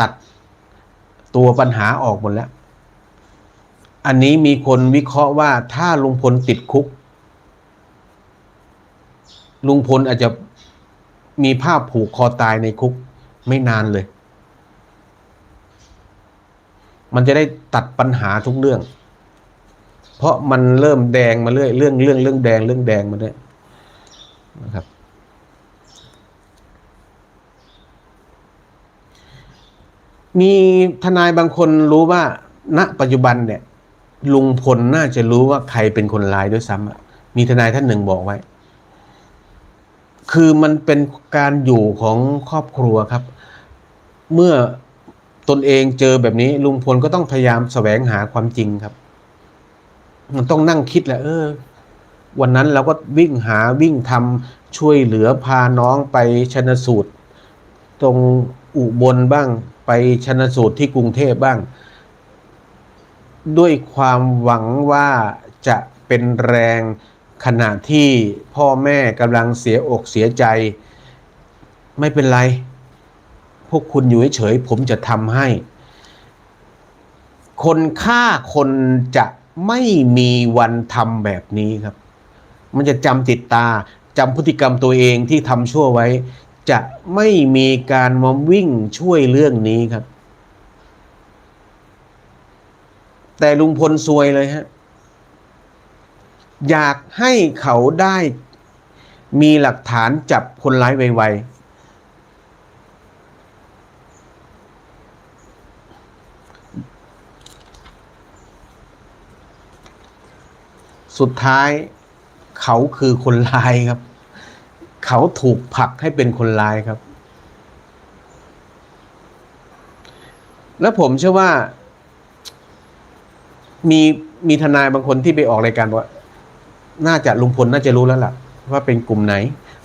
ตัดตัวปัญหาออกหมดแล้ว อันนี้มีคนวิเคราะห์ว่าถ้าลุงพลติดคุก ลุงพลอาจจะมีภาพผูกคอตายในคุกไม่นานเลย มันจะได้ตัดปัญหาทุกเรื่อง เพราะมันเริ่มแดงมาเรื่อยเรื่องเรื่องเรื่องแดงเรื่องแดงมาเรื่อยนะครับ มีทนายบางคนรู้ว่า ณ ปัจจุบันเนี่ย ลุงพลน่าจะรู้ว่าใครเป็นคนร้ายด้วยซ้ำมีทนายท่านหนึ่งบอกไว้ คือมันเป็นการอยู่ของครอบครัวครับ เมื่อตนเองเจอแบบนี้ ลุงพลก็ต้องพยายามแสวงหาความจริงครับ มันต้องนั่งคิดแหละเออ วันนั้นเราก็วิ่งหาวิ่งทำช่วยเหลือพาน้องไปชนสูตร ตรงอุบลบ้าง ไปชนสูตรที่กรุงเทพบ้าง ด้วยความหวังว่าจะเป็นแรงขณะที่พ่อแม่กำลังเสียอกเสียใจ ไม่เป็นไร พวกคุณอยู่เฉยๆผมจะทำให้ คนฆ่าคนจะไม่มีวันทำแบบนี้ครับ มันจะจำติดตาจำพฤติกรรมตัวเองที่ทำชั่วไว้ จะไม่มีการมาวิ่งช่วยเรื่องนี้ครับ แต่ลุงพลซวยเลยฮะ อยากให้เขาได้มีหลักฐานจับคนร้ายไวๆ สุดท้ายเขาคือคนร้ายครับ เขาถูกผลักให้เป็นคนร้ายครับ แล้วผมเชื่อว่า มีมีทนายบางคนที่ไปออกรายการว่า น่าจะลุงพลน่าจะรู้แล้วล่ะ ว่าเป็นกลุ่มไหน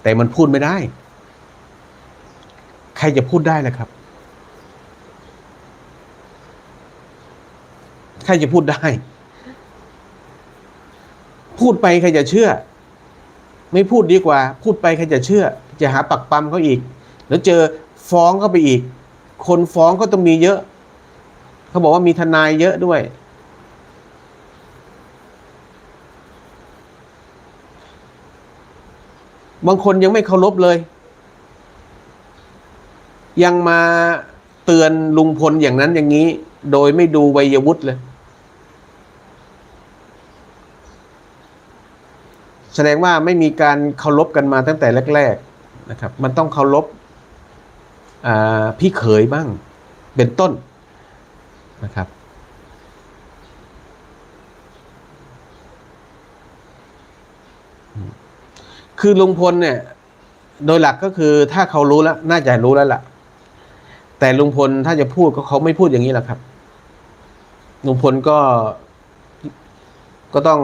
แต่มันพูดไม่ได้ ใครจะพูดได้ล่ะครับ ใครจะพูดได้ พูดไปใครจะเชื่อ ไม่พูดดีกว่า พูดไปใครจะเชื่อ จะหาปักปั๊มเขาอีก แล้วเจอฟ้องเข้าไปอีก คนฟ้องก็ต้องมีเยอะ เขาบอกว่ามีทนายเยอะด้วย บางคนยังไม่เคารพเลย ยังมาเตือนลุงพลอย่างนั้นอย่างนี้ โดยไม่ดูวัยวุฒิเลย แสดงว่าไม่มีการเคารพกันมาตั้งแต่แรก ๆนะครับ มันต้องเคารพพี่เขยบ้างเป็นต้นนะครับ คือลุงพลเนี่ย โดยหลักก็คือถ้าเขารู้แล้ว น่าจะรู้แล้วล่ะ แต่ลุงพลถ้าจะพูดก็เขาไม่พูดอย่างนี้แหละครับลุงพลก็ก็ต้อง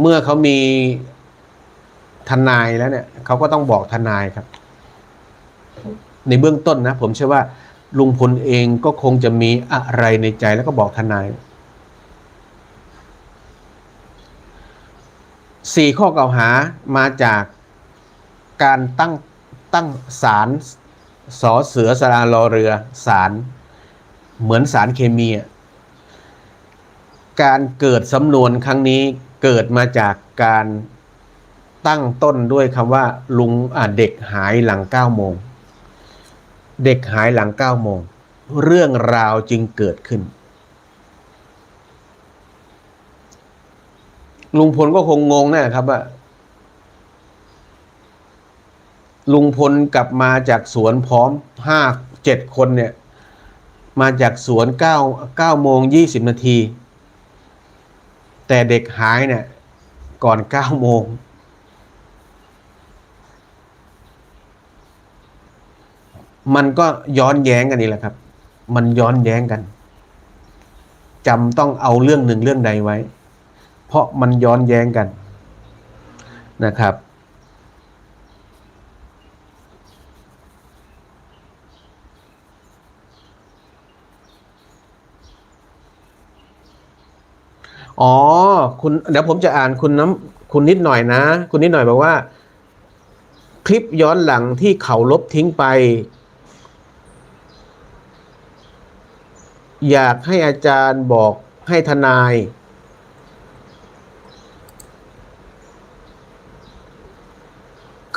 เมื่อเขามีทนายแล้วเนี่ยเขาก็ต้องบอกทนายครับ ในเบื้องต้นนะ ผมเชื่อว่า ลุงพลเองก็คงจะมีอะไรในใจแล้วก็บอกทนายสี่ข้อกล่าวหามาจากการตั้งตั้งศาลสอเสือสรารอเรือศาลเหมือนสารเคมี การเกิดสำนวนครั้งนี้ เกิดมาจากการตั้งต้นด้วยคำว่า ลุงอ่าเด็กหายหลังเก้าโมง เด็กหายหลังเก้าโมง เรื่องราวจึงเกิดขึ้น ลุงพลก็คงงงนะครับว่าลุงพลกลับมาจากสวนพร้อมห้าเจ็ดคนเนี่ย มาจากสวนเก้าเก้าโมงยี่สิบนาที แต่เด็กหายเนี่ยก่อนเก้าโมง มันก็ย้อนแย้งกันนี่แหละครับ มันย้อนแย้งกันจำต้องเอาเรื่องหนึ่งเรื่องใดไว้ เพราะมันย้อนแย้งกันนะครับ อ๋อ คุณเดี๋ยวผมจะอ่านคุณน้ำคุณนิดหน่อยนะ คุณนิดหน่อยบอกว่า คลิปย้อนหลังที่เขาลบทิ้งไป อยากให้อาจารย์บอกให้ทนาย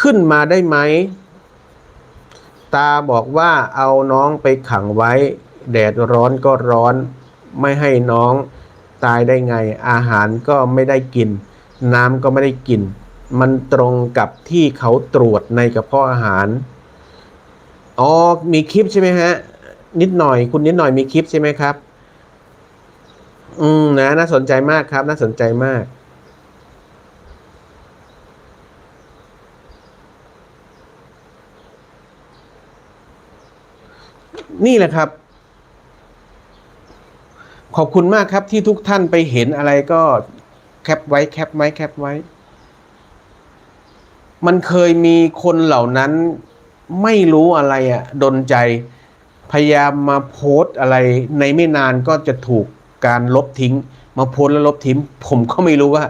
ขึ้นมาได้ไหม ตาบอกว่าเอาน้องไปขังไว้ แดดร้อนก็ร้อน ไม่ให้น้อง ตายได้ไง อาหารก็ไม่ได้กิน น้ำก็ไม่ได้กิน มันตรงกับที่เขาตรวจในกระเพาะอาหารอ๋อมีคลิปใช่ไหมฮะ นิดหน่อย คุณนิดหน่อยมีคลิปใช่ไหมครับ อืมนะน่าสนใจมากครับ น่าสนใจมากนี่แหละครับ ขอบคุณมากครับที่ทุกท่านไปเห็นอะไรก็แคปไว้แคปไว้แคปไว้ มันเคยมีคนเหล่านั้นไม่รู้อะไรอะ่ะดนใจ พยายามมาโพสต์อะไรในไม่นานก็จะถูกการลบทิ้ง มาโพสแล้วลบทิ้ง ผมก็ไม่รู้ว่า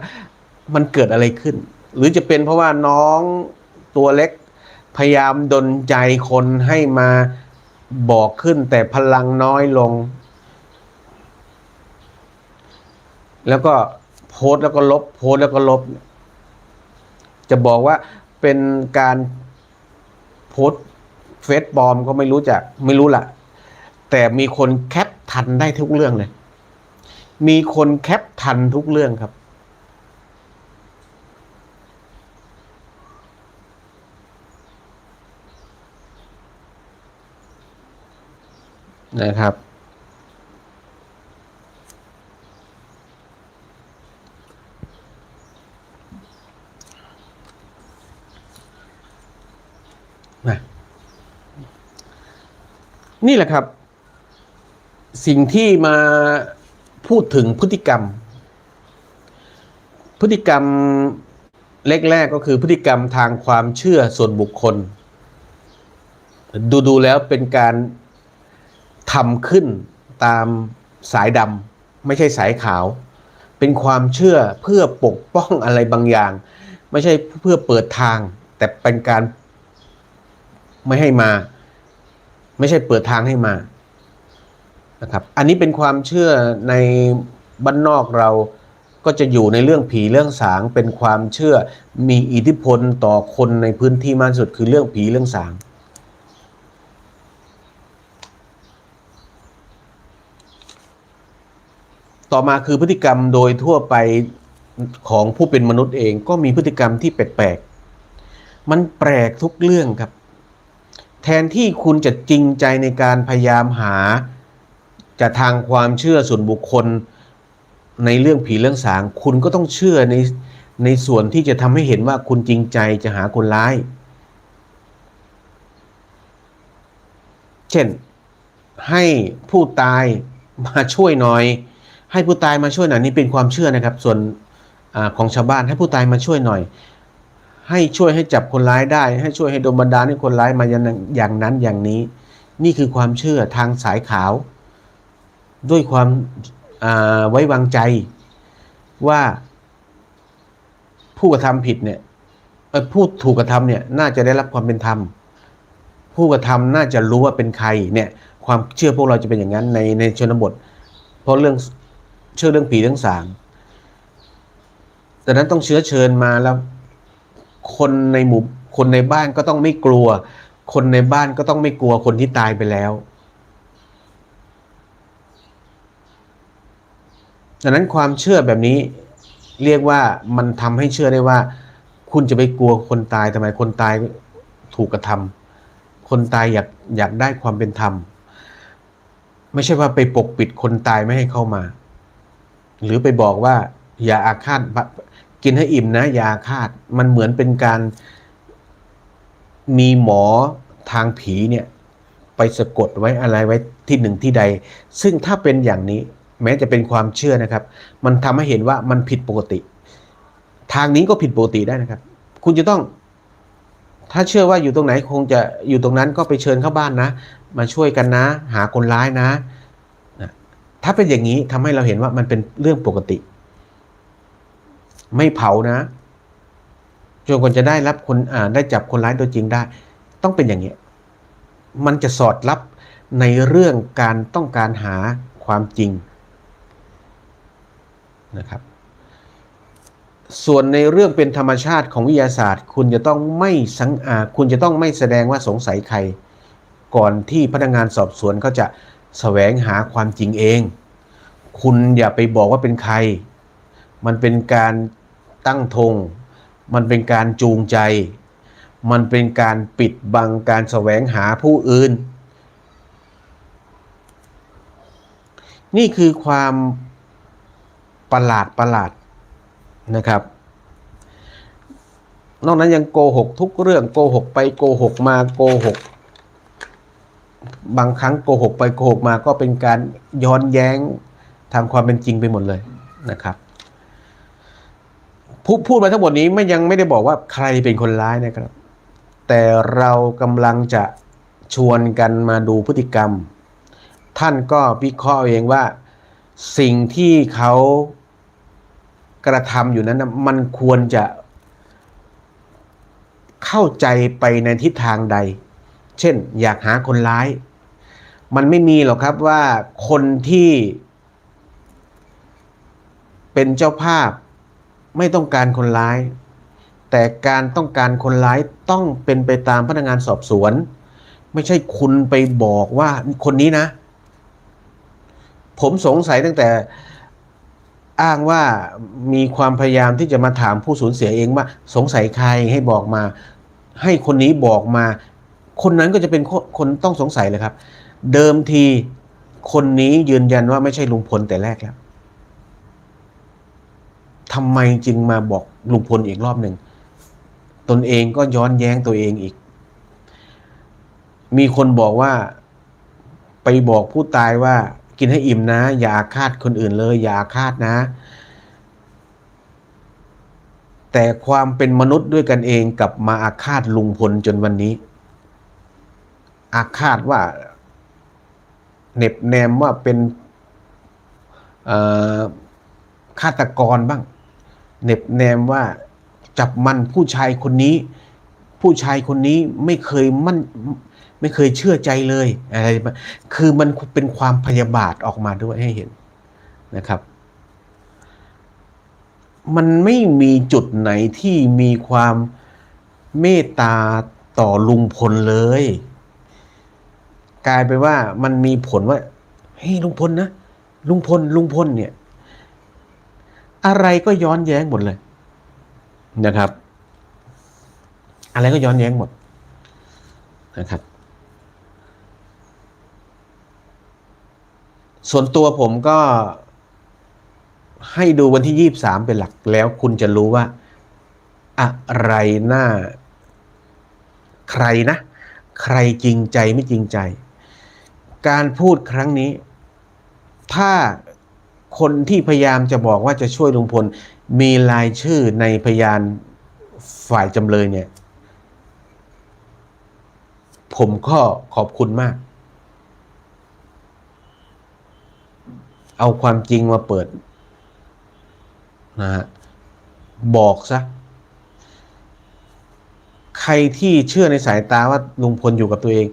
มันเกิดอะไรขึ้น หรือจะเป็นเพราะว่าน้องตัวเล็ก พยายามดนใจคนให้มาบอกขึ้นแต่พลังน้อยลง แล้วก็โพสต์แล้วก็ลบ โพสต์แล้วก็ลบ จะบอกว่าเป็นการโพสต์เฟซปลอมก็ไม่รู้จัก ไม่รู้ละแต่มีคนแคปทันได้ทุกเรื่องเลย มีคนแคปทันทุกเรื่องครับ นะครับ นะนี่แหละครับ สิ่งที่มาพูดถึงพฤติกรรม พฤติกรรมแรกๆก็คือพฤติกรรมทางความเชื่อส่วนบุคคล ดูดูๆแล้วเป็นการทำขึ้นตามสายดำไม่ใช่สายขาว เป็นความเชื่อเพื่อปกป้องอะไรบางอย่าง ไม่ใช่เพื่อเปิดทาง แต่เป็นการ ไม่ให้มา ไม่ใช่เปิดทางให้มานะครับ อันนี้เป็นความเชื่อในบ้านนอกเราก็จะอยู่ในเรื่องผีเรื่องสางเป็นความเชื่อมีอิทธิพลต่อคนในพื้นที่มากสุดคือเรื่องผีเรื่องสางต่อมาคือพฤติกรรมโดยทั่วไปของผู้เป็นมนุษย์เองก็มีพฤติกรรมที่แปลกๆ มันแปลกทุกเรื่องครับ นที่คุณจะจริงใจในการพยายามหาจะทางความเชื่อส่วนบุคคลในเรื่องผีเรื่องสาง คุณก็ต้องเชื่อในในส่วนที่จะทำให้เห็นว่าคุณจริงใจจะหาคนร้าย เช่น ให้ผู้ตายมาช่วยหน่อย ให้ผู้ตายมาช่วยหน่อยนี่เป็นความเชื่อนะครับ ส่วนอของชาวบ้านให้ผู้ตายมาช่วยหน่อย ให้ช่วยให้จับคนร้ายได้ ให้ช่วยให้ดนบันดาลให้คนร้ายมาอย่างนั้นอย่างนั้นอย่างนี้ นี่คือความเชื่อทางสายขาว ด้วยความาไว้วางใจว่าผู้กระทำผิดเนี่ยผู้ถูกกระทำเนี่ยน่าจะได้รับความเป็นธรรม ผู้กระทำน่าจะรู้ว่าเป็นใครเนี่ยความเชื่อพวกเราจะเป็นอย่างนั้นในในชนบท เพราะเรื่องเชื่อเรื่องผีเรื่องสางดังนั้นต้องเชื้อเชิญมาแล้ว คนในหมู่คนในบ้านก็ต้องไม่กลัว คนในบ้านก็ต้องไม่กลัวคนที่ตายไปแล้วดังนั้นความเชื่อแบบนี้เรียกว่ามันทำให้เชื่อได้ว่า คุณจะไปกลัวคนตายทำไมคนตายถูกกระทำคนตายอยากอยากได้ความเป็นธรรม ไม่ใช่ว่าไปปกปิดคนตายไม่ให้เข้ามา หรือไปบอกว่าอย่าอาฆาต กินให้อิ่มนะยาอาฆาตมันเหมือนเป็นการมีหมอทางผีเนี่ยไปสะกดไว้อะไรไว้ที่หนึ่งที่ใด ซึ่งถ้าเป็นอย่างนี้แม้จะเป็นความเชื่อนะครับ มันทำให้เห็นว่ามันผิดปกติ ทางนี้ก็ผิดปกติได้นะครับ คุณจะต้อง ถ้าเชื่อว่าอยู่ตรงไหนคงจะอยู่ตรงนั้นก็ไปเชิญเข้าบ้านนะ มาช่วยกันนะ หาคนร้ายนะนะถ้าเป็นอย่างนี้ทำให้เราเห็นว่ามันเป็นเรื่องปกติ ไม่เผานะจนกว่าจะได้รับคนได้จับคนร้ายตัวจริงได้ ต้องเป็นอย่างนี้ยมันจะสอดรับในเรื่องการต้องการหาความจริงนะครับส่วนในเรื่องเป็นธรรมชาติของวิทยาศาสตร์ คุณจะต้องไม่สังอาคุณจะต้องไม่แสดงว่าสงสัยใคร ก่อนที่พนักงานสอบสวนเขาจะแสวงหาความจริงเอง คุณอย่าไปบอกว่าเป็นใคร มันเป็นการ ตั้งธง มันเป็นการจูงใจ มันเป็นการปิดบังการแสวงหาผู้อื่น นี่คือความประหลาดประหลาดนะครับ นอกนั้นยังโกหกทุกเรื่องโกหกไปโกหกมาโกหก บางครั้งโกหกไปโกหกมาก็เป็นการย้อนแย้งทางความเป็นจริงไปหมดเลยนะครับ พูดพูดมาทั้งหมดนี้ไม่ยังไม่ได้บอกว่าใครเป็นคนร้ายนะครับ แต่เรากำลังจะชวนกันมาดูพฤติกรรม ท่านก็วิเคราะห์เองว่าสิ่งที่เขากระทำอยู่นั้นนะมันควรจะเข้าใจไปในทิศทางใด เช่น อยากหาคนร้าย มันไม่มีหรอกครับว่าคนที่เป็นเจ้าภาพ ไม่ต้องการคนร้าย แต่การต้องการคนร้ายต้องเป็นไปตามพนักงานสอบสวน ไม่ใช่คุณไปบอกว่าคนนี้นะ ผมสงสัยตั้งแต่อ้างว่ามีความพยายามที่จะมาถามผู้สูญเสียเองว่า สงสัยใครให้บอกมา ให้คนนี้บอกมา คนนั้นก็จะเป็นคนคนต้องสงสัยเลยครับ เดิมทีคนนี้ยืนยันว่าไม่ใช่ลุงพลแต่แรกแล้ว ทำไมจึงมาบอกลุงพลอีกรอบหนึ่ง ตนเองก็ย้อนแย้งตัวเองอีก มีคนบอกว่าไปบอกผู้ตายว่า กินให้อิ่มนะ อย่าอาฆาตคนอื่นเลย อย่าอาฆาตนะ แต่ความเป็นมนุษย์ด้วยกันเองกลับมาอาฆาตลุงพลจนวันนี้ อาฆาตว่าเหน็บแนมว่าเป็นฆาตกรบ้าง เน็บแนมว่าจับมันผู้ชายคนนี้ ผู้ชายคนนี้ไม่เคยมั่นไม่เคยเชื่อใจเลยอะไรแบบคือมันเป็นความพยาบาทออกมาด้วยให้เห็นนะครับ มันไม่มีจุดไหนที่มีความเมตตาต่อลุงพลเลย กลายไปนว่ามันมีผลว่าเฮ้ยลุงพลนะลุงพลลุงพลเนี่ย อะไรก็ย้อนแย้งหมดเลยนะครับ อะไรก็ย้อนแย้งหมดนะครับ ส่วนตัวผมก็ ให้ดูวันที่ยี่บสามเป็นหลักแล้วคุณจะรู้ว่า อะไรหน่าใครนะ ใครจริงใจไม่จริงใจ การพูดครั้งนี้ ถ้า คนที่พยายามจะบอกว่าจะช่วยลุงพล มีรายชื่อในพยานฝ่ายจำเลยเนี่ย ผมก็ขอบคุณมาก เอาความจริงมาเปิดนะฮะบอกซะ ใครที่เชื่อในสายตาว่าลุงพลอยู่กับตัวเอง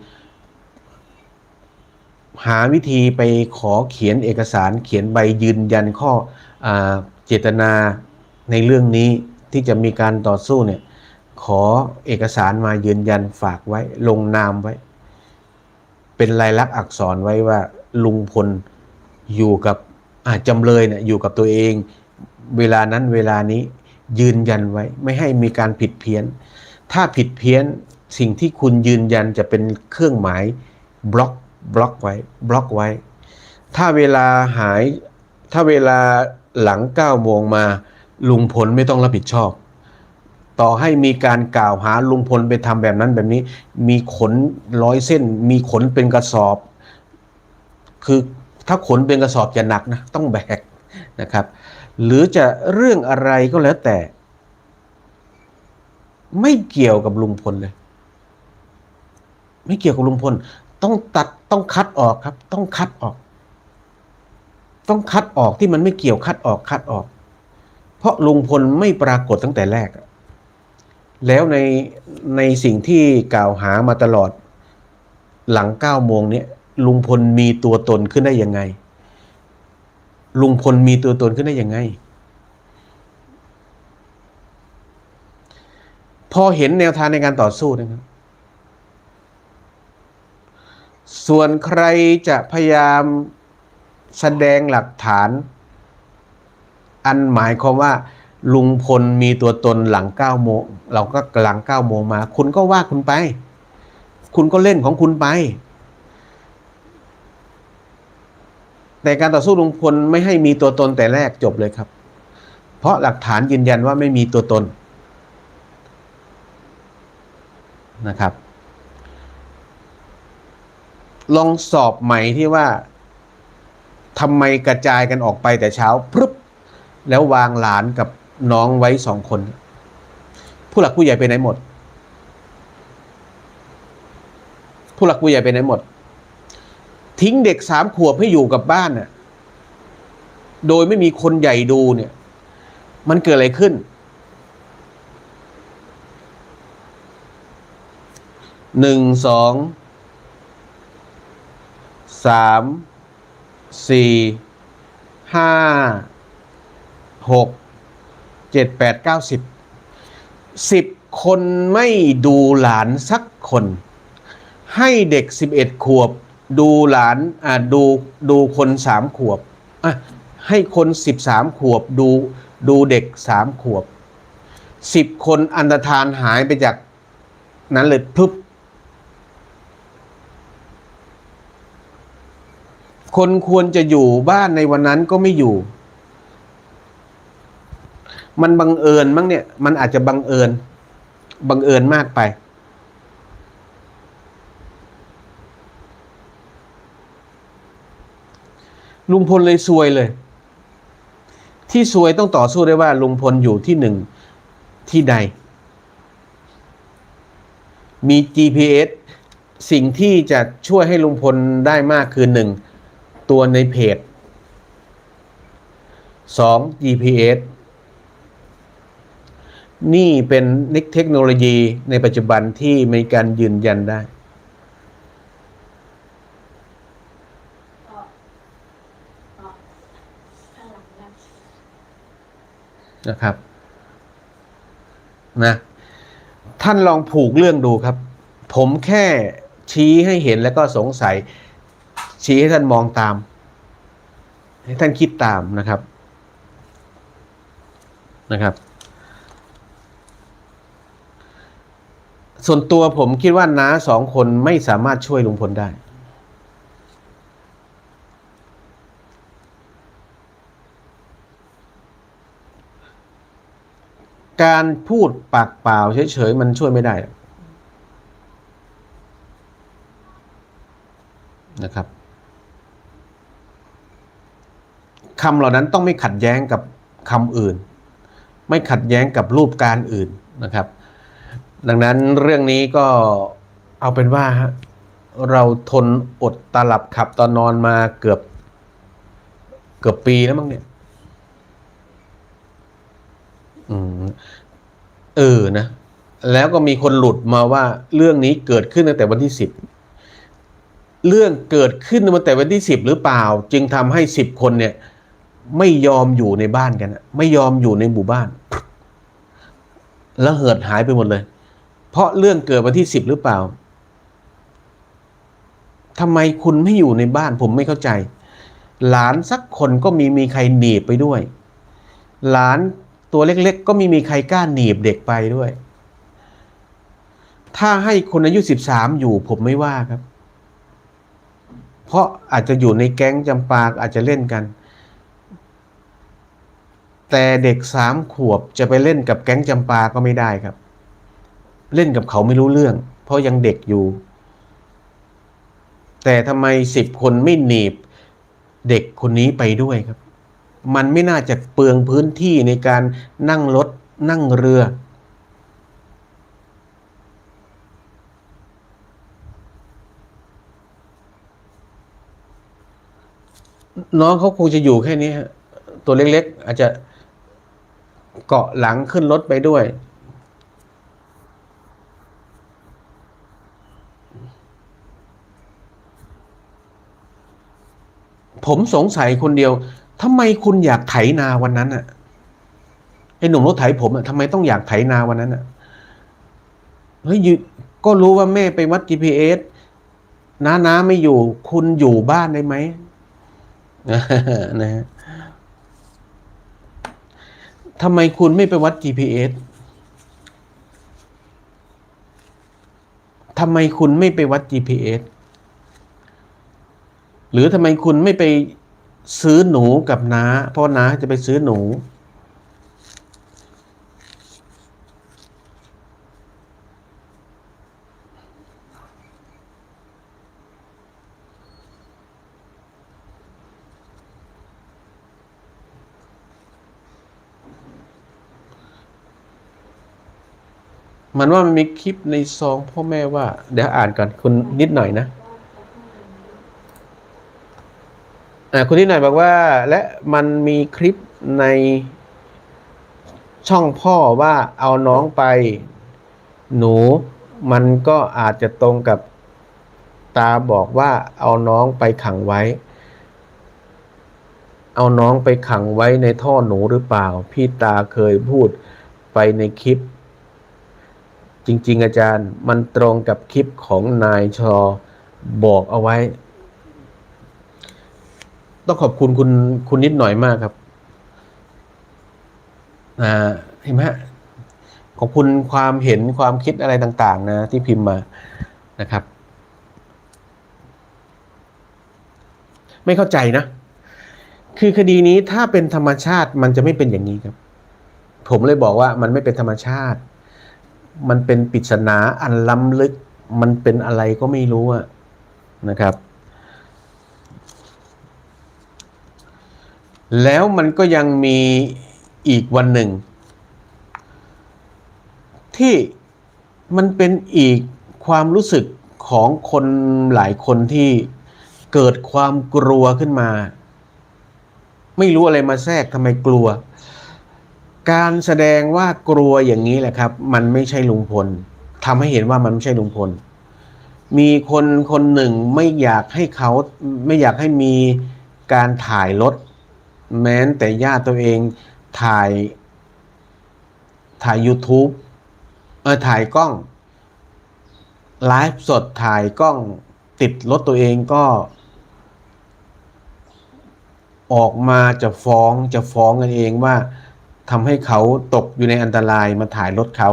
หาวิธีไปขอเขียนเอกสารเขียนใบยืนยันข้ออเจตนาในเรื่องนี้ที่จะมีการต่อสู้เนี่ยขอเอกสารมายืนยันฝากไว้ลงนามไว้ เป็นลายลักษณ์อักษรไว้ว่าลุงพลอยู่กับจำเลยเนี่ยอยู่กับตัวเอง เวลานั้นเวลานี้ยืนยันไว้ ไม่ให้มีการผิดเพี้ยน ถ้าผิดเพี้ยนสิ่งที่คุณยืนยันจะเป็นเครื่องหมายบล็อก บล็อกไว้บล็อกไว้ ถ้าเวลาหาย ถ้าเวลาหลังเก้าโมงมาลุงพลไม่ต้องรับผิดชอบ ต่อให้มีการกล่าวหาลุงพลไปทำแบบนั้นแบบนี้ มีขนร้อยเส้น มีขนเป็นกระสอบ คือถ้าขนเป็นกระสอบจะหนักนะต้องแบกนะครับ หรือจะเรื่องอะไรก็แล้วแต่ ไม่เกี่ยวกับลุงพลเลย ไม่เกี่ยวกับลุงพล ต้องตัดต้องคัดออกครับ ต้องคัดออก ต้องคัดออกที่มันไม่เกี่ยวคัดออกคัดออก เพราะลุงพลไม่ปรากฏตั้งแต่แรก แล้วในในสิ่งที่กล่าวหามาตลอด หลังเก้าโมงเนี้ยลุงพลมีตัวตนขึ้นได้ยังไง ลุงพลมีตัวตนขึ้นได้ยังไง พอเห็นแนวทางในการต่อสู้นะครับ ส่วนใครจะพยายามแสดงหลักฐาน อันหมายความว่า ลุงพลมีตัวตนหลังเก้าโมงเราก็หลังเก้าโมงมา คุณก็ว่าคุณไป คุณก็เล่นของคุณไป แต่การต่อสู้ลุงพลไม่ให้มีตัวตนแต่แรกจบเลยครับ เพราะหลักฐานยืนยันว่าไม่มีตัวตนนะครับ ลองสอบใหม่ที่ว่าทำไมกระจายกันออกไปแต่เช้าพรึบแล้ววางหลานกับน้องไว้สองคน ผู้หลักผู้ใหญ่ไปไหนหมด ผู้หลักผู้ใหญ่ไปไหนหมด ทิ้งเด็กสามขวบให้อยู่กับบ้านน่ะโดยไม่มีคนใหญ่ดูเนี่ย มันเกิดอะไรขึ้นหนึ่งสอง สามสี่ห้าหกเจ็ดแปดเก้าสิบสิบคนไม่ดูหลานสักคน ให้เด็กสิบเอ็ดขวบ ดูหลานอ่าดูดูคนสามขวบอะให้คนสิบสามขวบดูดูเด็กสามขวบสิบคนอันตรธานหายไปจากนั้นเลยพึบ คนควรจะอยู่บ้านในวันนั้นก็ไม่อยู่ มันบังเอิญมั้งเนี่ย มันอาจจะบังเอิญ บังเอิญมากไป ลุงพลเลยซวยเลย ที่ซวยต้องต่อสู้ได้ว่า ลุงพลอยู่ที่หนึ่งที่ใด มี GPS สิ่งที่จะช่วยให้ลุงพลได้มากคือหนึ่ง ตัวในเพจสอง GPS นี่เป็นนิคเทคโนโลยีในปัจจุบันที่มีการยืนยันได้ นะครับ นะ ท่านลองผูกเรื่องดูครับ ผมแค่ชี้ให้เห็นแล้วก็สงสัย ชี้ให้ท่านมองตาม ให้ท่านคิดตามนะครับนะครับ ส่วนตัวผมคิดว่าน้าสองคนไม่สามารถช่วยลุงพลได้ การพูดปากเปล่าเฉยๆมันช่วยไม่ได้นะครับ คำเหล่านั้นต้องไม่ขัดแย้งกับคำอื่น ไม่ขัดแย้งกับรูปการอื่นนะครับ ดังนั้นเรื่องนี้ก็เอาเป็นว่าเราทนอดตาหลับขับตอนนอนมาเกือบ เกือบปีแล้วมั้งเนี่ย อืมเออนะ แล้วก็มีคนหลุดมาว่าเรื่องนี้เกิดขึ้นตั้งแต่วันที่สิบเรื่องเกิดขึ้นตั้งแต่วันที่สิบหรือเปล่า จึงทำให้สิบคนเนี่ย ไม่ยอมอยู่ในบ้านกันไม่ยอมอยู่ในหมู่บ้าน แล้วเหิดหายไปหมดเลย เพราะเรื่องเกิดวันที่สิบหรือเปล่าทำไมคุณไม่อยู่ในบ้านผมไม่เข้าใจ หลานสักคนก็มีมีใครหนีบไปด้วย หลานตัวเล็กๆ ก็ไม่มีใครกล้าหนีบเด็กไปด้วย ถ้าให้คนอายุสิบสามอยู่ผมไม่ว่าครับ เพราะอาจจะอยู่ในแก๊งจำปากอาจจะเล่นกัน แต่เด็กสามขวบจะไปเล่นกับแก๊งจำปาก็ไม่ได้ครับ เล่นกับเขาไม่รู้เรื่อง เพราะยังเด็กอยู่ แต่ทำไมสิบคนไม่หนีบ เด็กคนนี้ไปด้วยครับ มันไม่น่าจะเปลืองพื้นที่ในการนั่งรถนั่งเรือ น้องเขาคงจะอยู่แค่นี้ฮะตัวเล็กๆ อาจจะ เกาะหลังขึ้นรถไปด้วย ผมสงสัยคนเดียวทำไมคุณอยากไถนาวันนั้นอะไอหนุ่มรถไถผมอะทำไมต้องอยากไถนาวันนั้นอะเฮ้ยก็รู้ว่าแม่ไปวัด GPS น้าน้าไม่อยู่ คุณอยู่บ้านได้ไหมนะฮะ ทำไมคุณไม่ไปวัด GPS ทำไมคุณไม่ไปวัด GPS หรือทำไมคุณไม่ไปซื้อหนูกับน้า เพราะน้าจะไปซื้อหนู มันว่ามันมีคลิปในซองพ่อแม่ว่า เดี๋ยวอ่านก่อนคุณนิดหน่อยนะคุณที่ไหนบอกว่า และมันมีคลิปในช่องพ่อว่าเอาน้องไป หนู มันก็อาจจะตรงกับตาบอกว่าเอาน้องไปขังไว้ เอาน้องไปขังไว้ในท่อหนูหรือเปล่า พี่ตาเคยพูดไปในคลิป จริง ๆ อาจารย์มันตรงกับคลิปของนายชอบอกเอาไว้ ต้องขอบคุณคุณคุณนิดหน่อยมากครับอ่าเห็นไหมฮะขอบคุณความเห็นความคิดอะไรต่าง ๆ นะ ที่พิมพ์มานะครับ ไม่เข้าใจนะ คือคดีนี้ถ้าเป็นธรรมชาติมันจะไม่เป็นอย่างนี้ครับ ผมเลยบอกว่ามันไม่เป็นธรรมชาติ มันเป็นปริศนาอันล้ำลึก มันเป็นอะไรก็ไม่รู้อะนะครับ แล้วมันก็ยังมีอีกวันหนึ่ง ที่มันเป็นอีกความรู้สึกของคนหลายคนที่เกิดความกลัวขึ้นมา ไม่รู้อะไรมาแทรกทำไมกลัว การแสดงว่ากลัวอย่างนี้แหละครับ มันไม่ใช่ลุงพลทำให้เห็นว่ามันไม่ใช่ลุงพล มีคนคนหนึ่งไม่อยากให้เขาไม่อยากให้มีการถ่ายรถแม้แต่ญาติตัวเองถ่ายถ่าย YouTube เออถ่ายกล้องไลฟ์สดถ่ายกล้องติดรถตัวเองก็ ออกมาจะฟ้องจะฟ้องกันเองว่า ทำให้เขาตกอยู่ในอันตรายมาถ่ายรถเขา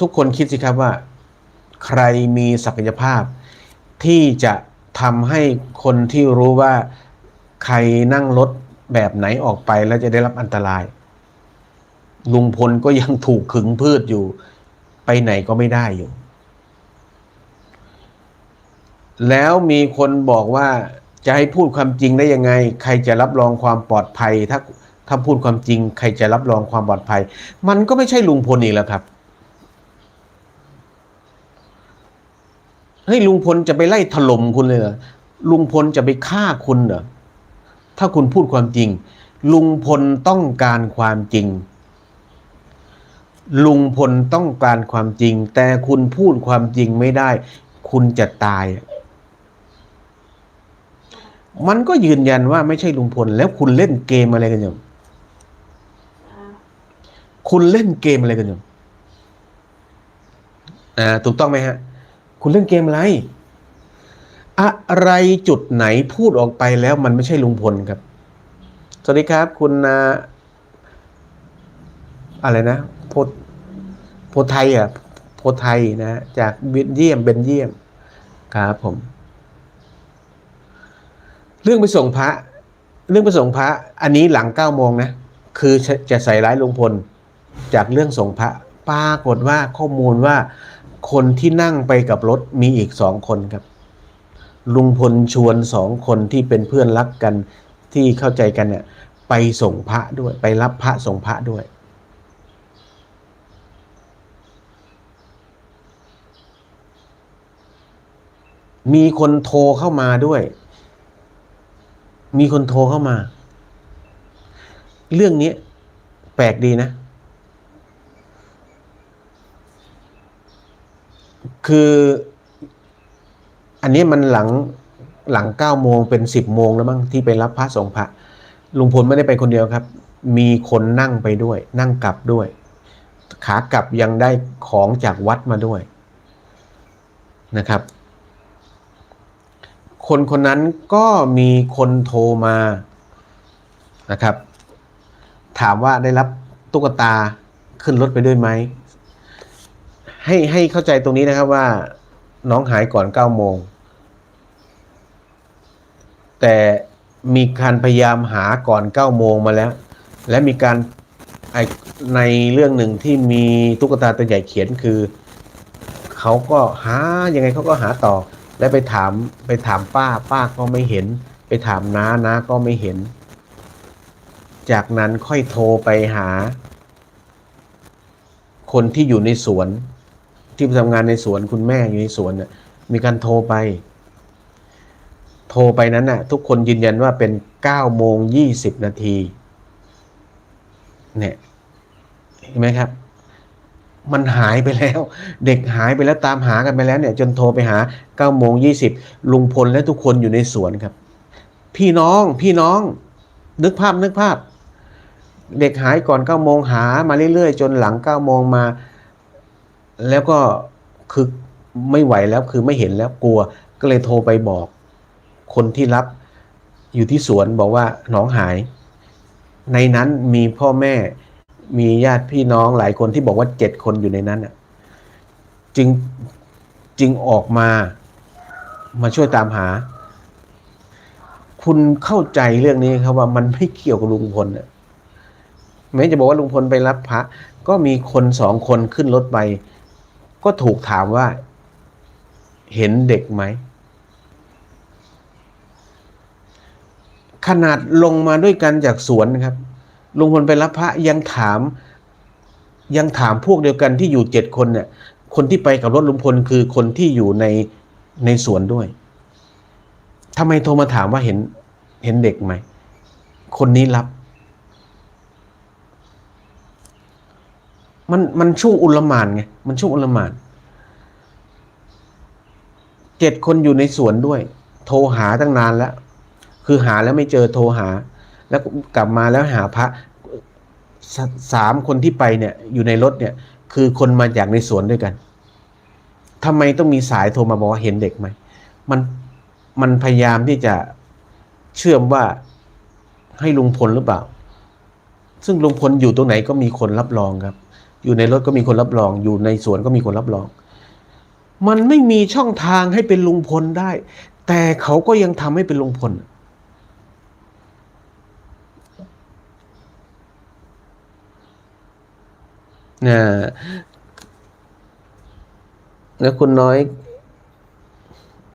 ทุกคนคิดสิครับว่า ใครมีศักยภาพ ที่จะทำให้คนที่รู้ว่าใครนั่งรถแบบไหนออกไปแล้วจะได้รับอันตราย ลุงพลก็ยังถูกขึงพืชอยู่ ไปไหนก็ไม่ได้อยู่ แล้วมีคนบอกว่า จะให้พูดความจริงได้ยังไง ใครจะรับรองความปลอดภัย ถ้าถ้าพูดความจริง ใครจะรับรองความปลอดภัย มันก็ไม่ใช่ลุงพลอีกแล้วครับเฮ้ยลุงพลจะไปไล่ถล่มคุณเลยเหรอลุงพลจะไปฆ่าคุณเหรอถ้าคุณพูดความจริง ลุงพลต้องการความจริง ลุงพลต้องการความจริง แต่คุณพูดความจริงไม่ได้ คุณจะตาย มันก็ยืนยันว่าไม่ใช่ลุงพล แล้วคุณเล่นเกมอะไรกันอยู่คุณเล่นเกมอะไรกันอยู่อ่าถูกต้องไหมฮะ คุณเล่นเกมอะไร อะไรจุดไหนพูดออกไปแล้วมันไม่ใช่ลุงพลครับ สวัสดีครับ คุณนาอะไรนะโพโพไทยอะโพไทยนะ จากเบนเยียมเบนเยียมครับผม เรื่องไปส่งพระ เรื่องไปส่งพระ อันนี้หลังเก้าโมงนะ คือจะใส่ร้ายลุงพล จากเรื่องส่งพระปรากฏว่าข้อมูลว่าคนที่นั่งไปกับรถมีอีกสองคนครับ ลุงพลชวนสองคนที่เป็นเพื่อนรักกันที่เข้าใจกันเนี่ย ไปส่งพระด้วย ไปรับพระส่งพระด้วย มีคนโทรเข้ามาด้วย มีคนโทรเข้ามา เรื่องนี้แปลกดีนะ คืออันนี้มันหลังหลังเก้าโมงเป็นสิบโมงแล้วมั้งที่ไปรับพระสงฆ์พระลุงพลไม่ได้ไปคนเดียวครับ มีคนนั่งไปด้วย นั่งกลับด้วย ขากลับยังได้ของจากวัดมาด้วยนะครับ คนคนนั้นก็มีคนโทรมานะครับ ถามว่าได้รับตุ๊กตาขึ้นรถไปด้วยไหม ให้ให้เข้าใจตรงนี้นะครับว่า น้องหายก่อนเก้าโมง แต่มีการพยายามหาก่อนเก้าโมงมาแล้ว และมีการในเรื่องหนึ่งที่มีตุ๊กตาตัวใหญ่เขียนคือ เขาก็หายังไงเขาก็หาต่อ และไปถามไปถามป้า ป้าก็ไม่เห็น ไปถามน้าน้าก็ไม่เห็น จากนั้นค่อยโทรไปหา คนที่อยู่ในสวน ที่ทำงานในสวนคุณแม่อยู่ในสวนมีการโทรไป โทรไปนั้นน่ะ ทุกคนยืนยันว่าเป็นเก้าโมงยี่สิบนาทีเนี่ยเห็นไหมครับ มันหายไปแล้ว เด็กหายไปแล้วตามหากันไปแล้วเนี่ย จนโทรไปหาเก้าโมงยี่สิบลุงพลและทุกคนอยู่ในสวนครับ พี่น้องพี่น้อง นึกภาพนึกภาพ เด็กหายก่อนเก้าโมงหามาเรื่อยๆ จนหลังเก้าโมงมา แล้วก็คือไม่ไหวแล้วคือไม่เห็นแล้วกลัว ก็เลยโทรไปบอก คนที่รับอยู่ที่สวนบอกว่าน้องหาย ในนั้นมีพ่อแม่ มีญาติพี่น้องหลายคนที่บอกว่าเจ็ดคนอยู่ในนั้นน่ะจึงจึงออกมามาช่วยตามหา คุณเข้าใจเรื่องนี้ครับว่ามันไม่เกี่ยวกับลุงพลน่ะแม้จะบอกว่าลุงพลไปรับพระ ก็มีคนสองคนขึ้นรถไป ก็ถูกถามว่า เห็นเด็กไหม ขนาดลงมาด้วยกันจากสวนครับ ลุงพลไปรับพระยังถาม ยังถามพวกเดียวกันที่อยู่เจ็ดคนเนี่ย คนที่ไปกับรถลุงพลคือคนที่อยู่ในในสวนด้วยทำไมโทรมาถามว่าเห็นเห็นเด็กไหม คนนี้รับ มันมันช่วงอุลหมานไง มันช่วงอุลหมานเจ็ดคนอยู่ในสวนด้วย โทรหาตั้งนานแล้ว คือหาแล้วไม่เจอโทรหา แล้วกลับมาแล้วหาพระ สามคนที่ไปเนี่ยอยู่ในรถเนี่ย คือคนมาจากในสวนด้วยกันทำไมต้องมีสายโทรมาบอกว่าเห็นเด็กไหมมันมันพยายามที่จะเชื่อมว่าให้ลุงพลหรือเปล่า ซึ่งลุงพลอยู่ตรงไหนก็มีคนรับรองครับ อยู่ในรถก็มีคนรับรอง อยู่ในสวนก็มีคนรับรอง มันไม่มีช่องทางให้เป็นลุงพลได้ แต่เขาก็ยังทำให้เป็นลุงพล นะแล้วคุณน้อย